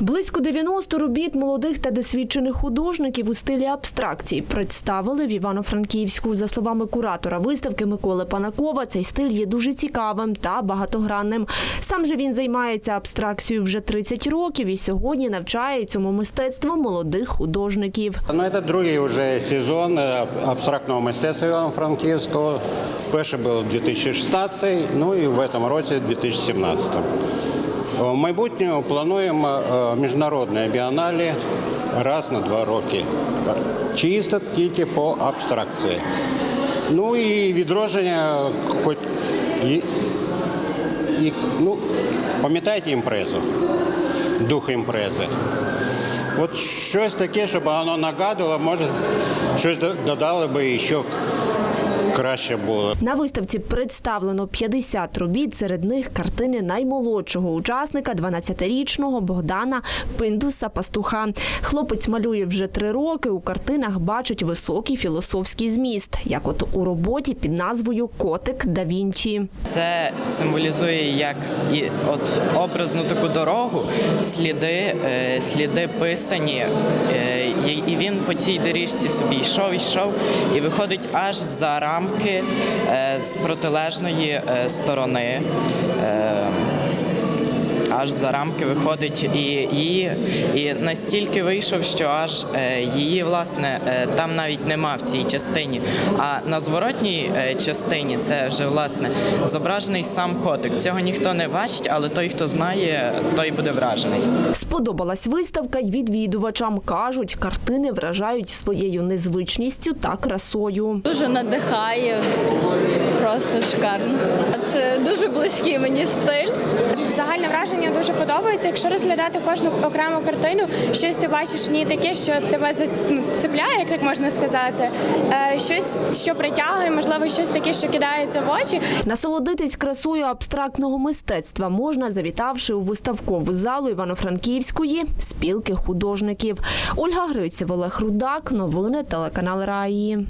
Близько 90 робіт молодих та досвідчених художників у стилі абстракції представили в Івано-Франківську. За словами куратора виставки Миколи Панакова, цей стиль є дуже цікавим та багатогранним. Сам же він займається абстракцією вже 30 років і сьогодні навчає цьому мистецтву молодих художників. Ну, це другий вже сезон е, абстрактного мистецтва Івано-Франківського. Перший був 2016, ну і в цьому році 2017. В майбутньому плануємо е, міжнародне біаналі раз на два роки. Чисто тільки по абстракції. Ну і відродження, хоч і, і ну, пам'ятаєте імпрезу, дух імпрези. От щось таке, щоб воно нагадувало, може, щось до- додало би ще краще було. На виставці представлено 50 робіт, серед них картини наймолодшого учасника, 12-річного Богдана Пиндуса Пастуха. Хлопець малює вже три роки. У картинах бачить високий філософський зміст, як от у роботі під назвою Котик да Вінчі. Це символізує як і от образну таку дорогу, сліди, е, сліди писані, е, і- і він по цій доріжці собі йшов, йшов і виходить аж за рамки е, з протилежної е, сторони. Аж за рамки виходить і її, і настільки вийшов, що аж е, її власне е, там навіть нема в цій частині. А на зворотній е, частині це вже власне зображений сам котик. Цього ніхто не бачить, але той, хто знає, той буде вражений. Сподобалась виставка й відвідувачам. Кажуть, картини вражають своєю незвичністю та красою. Дуже надихає, просто шикарно. Дуже близький мені стиль. Загальне враження дуже подобається. Якщо розглядати кожну окрему картину, щось ти бачиш в ній таке, що тебе зац- ну, як так можна сказати. Е, щось, що притягує, можливо, щось таке, що кидається в очі. Насолодитись красою абстрактного мистецтва можна, завітавши у виставкову залу Івано-Франківської спілки художників. Ольга Гриців, Олег Рудак. Новини телеканал Раї.